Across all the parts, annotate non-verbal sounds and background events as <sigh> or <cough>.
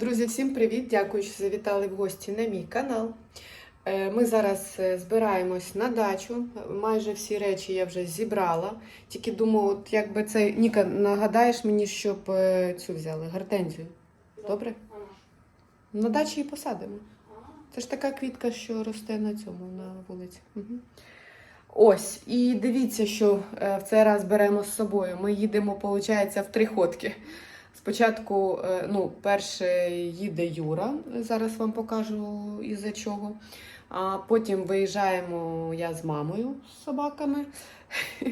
Друзі, всім привіт! Дякую, що завітали в гості на мій канал. Е, Ми зараз е, збираємось на дачу. Майже всі речі я вже зібрала. Тільки думаю, от якби це Ніка, нагадаєш мені, щоб е, цю взяли гортензію. Добре? На дачі її посадимо. Це ж така квітка, що росте на цьому на вулиці. Угу. Ось, і дивіться, що в цей раз беремо з собою. Ми їдемо, виходить, в три ходки. Спочатку, е, ну, перше їде Юра, зараз вам покажу із-за чого. А потім виїжджаємо я з мамою з собаками. <laughs>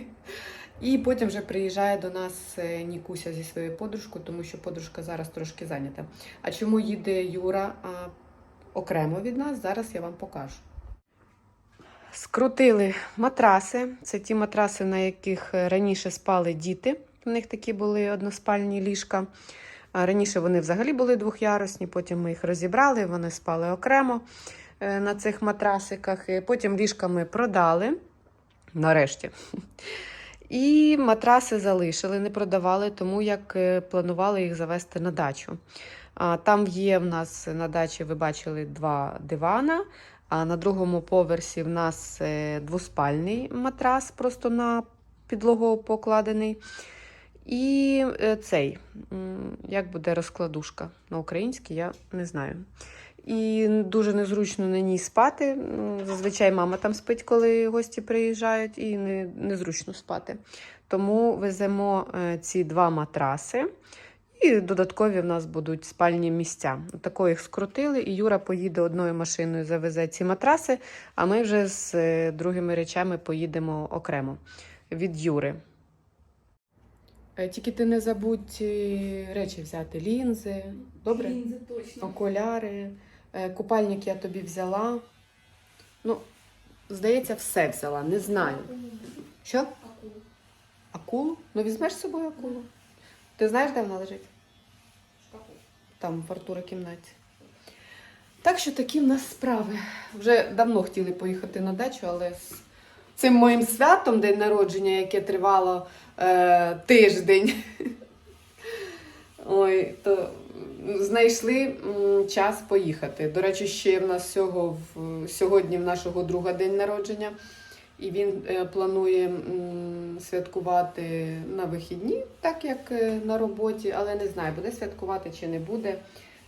І потім вже приїжджає до нас е, Нікуся зі своєю подружкою, тому що подружка зараз трошки зайнята. А чому їде Юра а, окремо від нас, зараз я вам покажу. Скрутили матраси. Це ті матраси, на яких е, раніше спали діти. У них такі були односпальні ліжка. Раніше вони взагалі були двохярусні, потім ми їх розібрали, вони спали окремо е, на цих матрасиках. Потім ліжка ми продали нарешті. І матраси залишили, не продавали, тому як е, планували їх завести на дачу. Там є в нас на дачі, ви бачили, два дивана. А на другому поверсі в нас е, двоспальний матрас, просто на підлогу покладений. І е, цей, як буде розкладушка на українській, я не знаю. І дуже незручно на ній спати. Зазвичай мама там спить, коли гості приїжджають, і не, незручно спати. Тому веземо е, ці два матраси. І додаткові в нас будуть спальні місця. Тако їх скрутили, і Юра поїде одною машиною, завезе ці матраси, а ми вже з е, другими речами поїдемо окремо від Юри. Е, Тільки ти не забудь е, речі взяти: лінзи, добре? Лінзи точно. Окуляри, е, купальник я тобі взяла. Ну, здається, все взяла, не знаю. Що? Акулу. Акулу? Ну візьмеш з собою акулу. Ти знаєш, де вона лежить? Там в Артура кімнаті. Так що такі в нас справи. Вже давно хотіли поїхати на дачу, але цим моїм святом день народження, яке тривало е, тиждень. <laughs> Ой, то знайшли час поїхати. До речі, ще в нас всього в, сьогодні в нашого друга день народження. І він е, планує святкувати на вихідні, так як е, на роботі, але не знаю, буде святкувати чи не буде.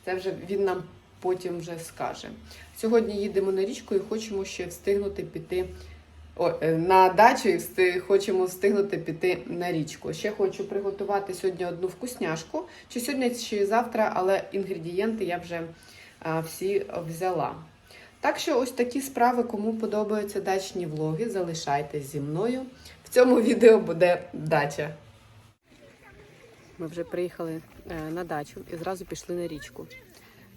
Це вже він нам потім вже скаже. Сьогодні їдемо на річку і хочемо ще встигнути піти на дачу і хочемо встигнути піти на річку. Ще хочу приготувати сьогодні одну вкусняшку, чи сьогодні, чи завтра, але інгредієнти я вже всі взяла. Так що ось такі справи, кому подобаються дачні влоги, залишайтесь зі мною. В цьому відео буде дача. Ми вже приїхали е, на дачу і зразу пішли на річку.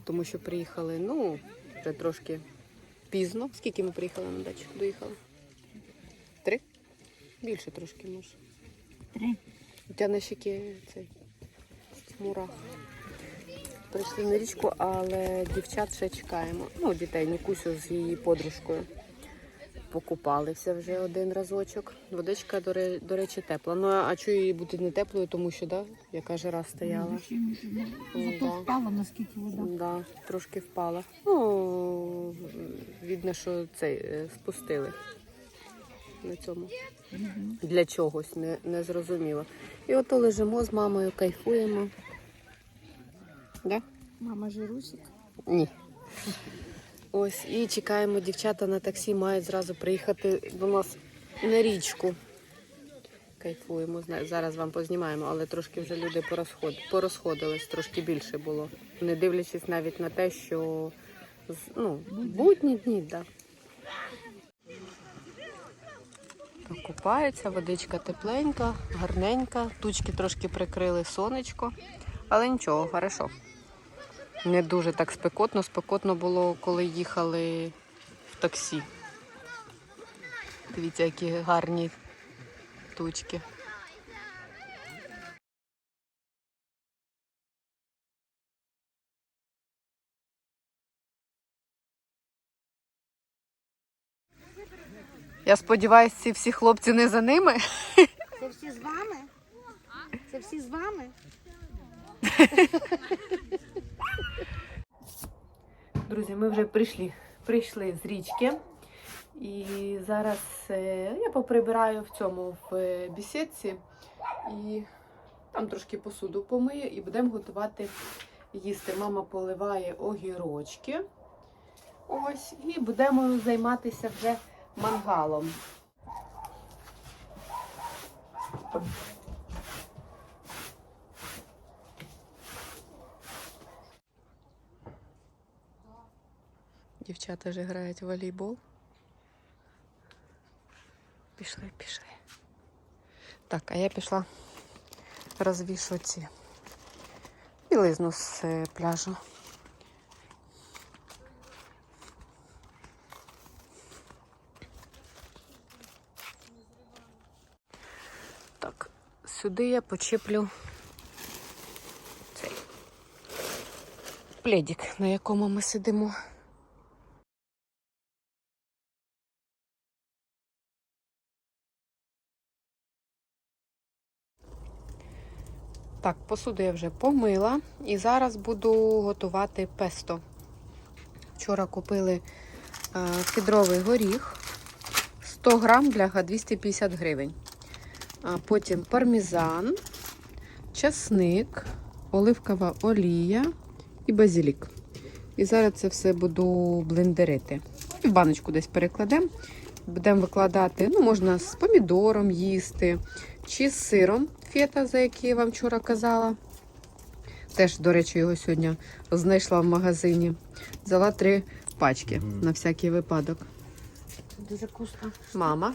Тому що приїхали, ну, вже трошки пізно. Скільки ми приїхали на дачу? Доїхали? Три? Більше трошки може. Три. У тебе на щеки цей мурах. Прийшли на річку, але дівчат ще чекаємо. Ну, дітей, Нікусю з її подружкою. Покупалися вже один разочок. Водичка, до, ре- до речі, тепла. Ну, а чого її бути не теплою, тому що, да, яка жара стояла. Зато впала, наскільки вода. Да, трошки впала. Ну, видно, що цей е, спустили на цьому. Для чогось, не, не зрозуміло. І ото лежимо з мамою, кайфуємо. Да? Мама жирусик. Ні. Ось і чекаємо, дівчата на таксі мають зразу приїхати до нас на річку. Кайфуємо. Зараз вам познімаємо, але трошки вже люди порозход... порозходились, трошки більше було. Не дивлячись навіть на те, що ну, будні дні, так. Да. Купаються, водичка тепленька, гарненька. Тучки трошки прикрили сонечко, але нічого, хорошо. Не дуже так спекотно. Спекотно було, коли їхали в таксі. Дивіться, які гарні тучки. Я сподіваюся, ці всі хлопці не за ними. Це всі з вами? Це всі з вами? Друзі, ми вже прийшли, прийшли з річки. І зараз е, я поприбираю в цьому в е, бісідці і там трошки посуду помию і будемо готувати їсти. Мама поливає огірочки. Ось, і будемо займатися вже мангалом. Дівчата вже грають в волейбол. Пішли, пішли. Так, а я пішла розвішу ці білизну з е, пляжу. Сюди я почеплю цей пледик, на якому ми сидимо. Так, посуду я вже помила і зараз буду готувати песто. Вчора купили е, кедровий горіх 100 грам бляха 250 гривень. А потім пармезан, часник, оливкова олія і базилік. І зараз це все буду блендерити. І в баночку десь перекладемо. Будемо викладати, ну, можна з помідором їсти, чи з сиром фета, за який я вам вчора казала. Теж, до речі, його сьогодні знайшла в магазині. Взяла три пачки на всякий випадок. Дуже вкусно. Мама.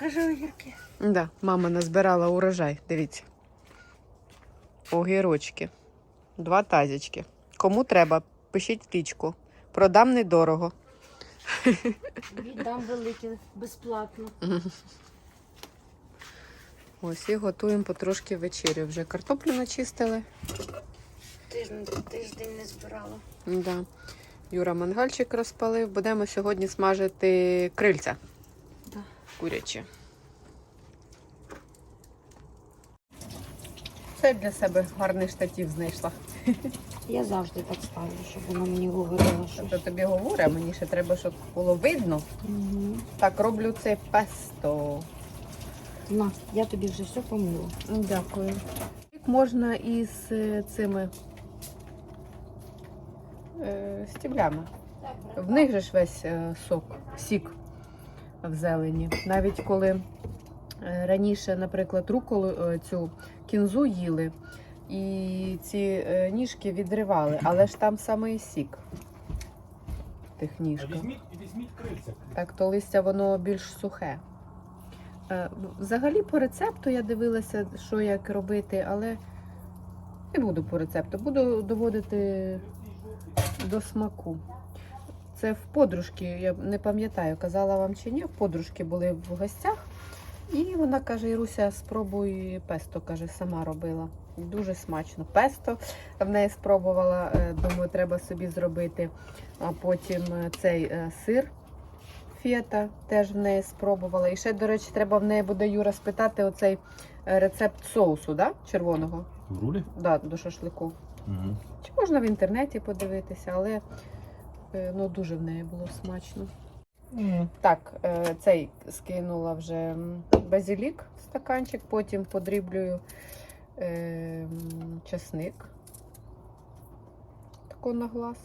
Покажи огірки. Да, мама назбирала урожай. Дивіться. Огірочки. Два тазічки. Кому треба, пишіть в лічку. Продам недорого. Віддам великі безплатно. <laughs> Ось і готуємо потрошки вечерю. Вже картоплю начистили. Тиждень, тиждень не збирала. Да. Юра мангальчик розпалив. Будемо сьогодні смажити крильця. Да. Курячі. Це для себе гарний штатів знайшла. <laughs> Я завжди так ставлю, щоб воно мені говорило, що. Тобто тобі говорю, а мені ще треба, щоб було видно. Угу. Так, роблю це песто. На, я тобі вже все помила. Дякую. Можна із е, цими е, стіблями. В них же ж весь е, сок, сік в зелені. Навіть коли е, раніше, наприклад, руколу е, цю кінзу їли і ці е, ніжки відривали, але ж там саме і сік тих ніжках. Візьміть, візьміть крильця. Так, то листя воно більш сухе. Е, Взагалі по рецепту я дивилася, що як робити, але не буду по рецепту, буду доводити до смаку. Це в подружки, я не пам'ятаю, казала вам чи ні, в подружки були в гостях. І вона каже: Іруся, спробуй песто, каже, сама робила. Дуже смачно. Песто в неї спробувала, е, думаю, треба собі зробити. А потім е, цей е, сир фета теж в неї спробувала. І ще, до речі, треба в неї буде Юра спитати оцей рецепт соусу, да? червоного В рулі? да, до шашлику. Угу. Чи можна в інтернеті подивитися, але ну, дуже в неї було смачно. Так, е, цей скинула вже базилік в стаканчик, потім подріблюю е, часник. Тако на глаз.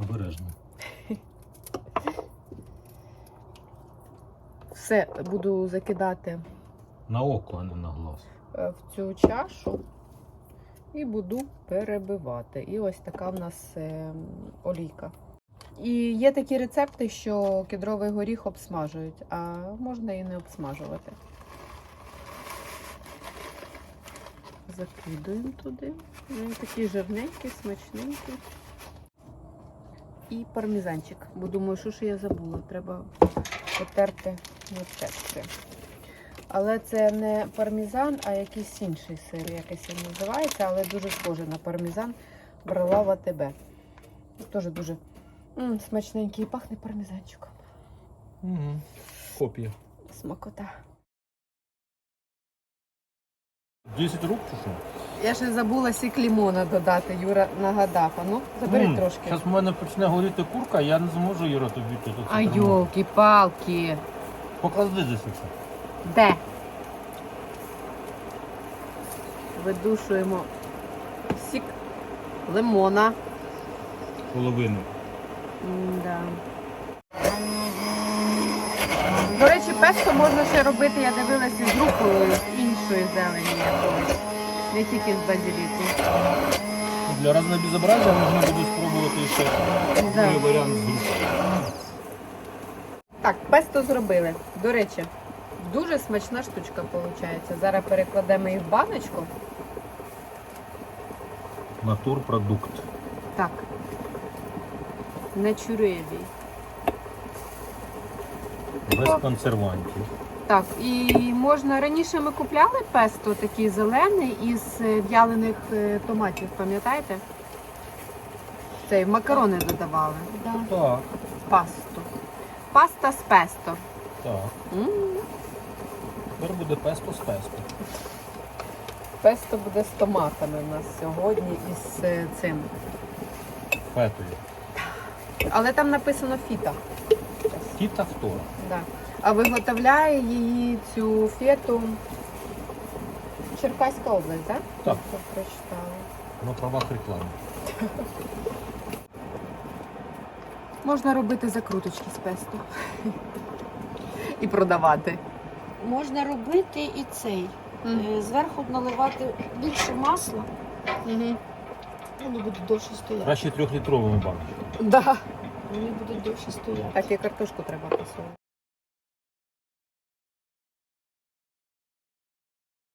Обережно. Все буду закидати На око, а не на глаз. е, в цю чашу і буду перебивати. І ось така в нас е, олійка. І є такі рецепти, що кедровий горіх обсмажують, а можна і не обсмажувати. Закидуємо туди. Він такий жирненький, смачненький. І пармезанчик. Бо думаю, що ж я забула. Треба потерти на терці. Але це не пармезан, а якийсь інший сир, якийсь він називається, але дуже схожий на пармезан. Брала в АТБ. Теж дуже м, смачненький і пахне пармезанчиком. Угу. Копія. Смакота. 10 рук чи що? Я ще забула сік лімона додати, Юра нагадав. А ну, забери трошки. Зараз в мене почне горіти курка, я не зможу Юра тобі тут. оце А тримати. йолки-палки. Поклади десь оце. Де? Видушуємо сік лимона. Половину. Да. До речі, песто можна ще робити, я дивилася з руколою, з іншої зелені якоїсь. Не тільки з базиліку. Для разного безобразия можна буде спробувати ще Да. другий варіант з рукою. Так, песто зробили. До речі, дуже смачна штучка виходить. Зараз перекладемо їх в баночку. Натурпродукт. Так. Начуревий. Без консервантів. Так, і можна раніше ми купляли песто такий зелений із е, в'ялених е, томатів, пам'ятаєте? Цей в макарони додавали. Да. Так, Пасту. Паста з песто. так. М, Тепер буде песто з песто. Песто буде з томатами у нас сьогодні із е, цим. Фетою. Але там написано фіта. Тіта втора. Да. А виготовляє її цю фету Черкаська область, так? Так. Я прочитала. На правах реклами. Можна робити закруточки з песто. І продавати. Можна робити і цей. Е, Зверху наливати більше масла, Угу. вони будуть довше стояти. Краще трьохлітровими банками. Да. Вони будуть довше стояти. Так і картошку треба посолити.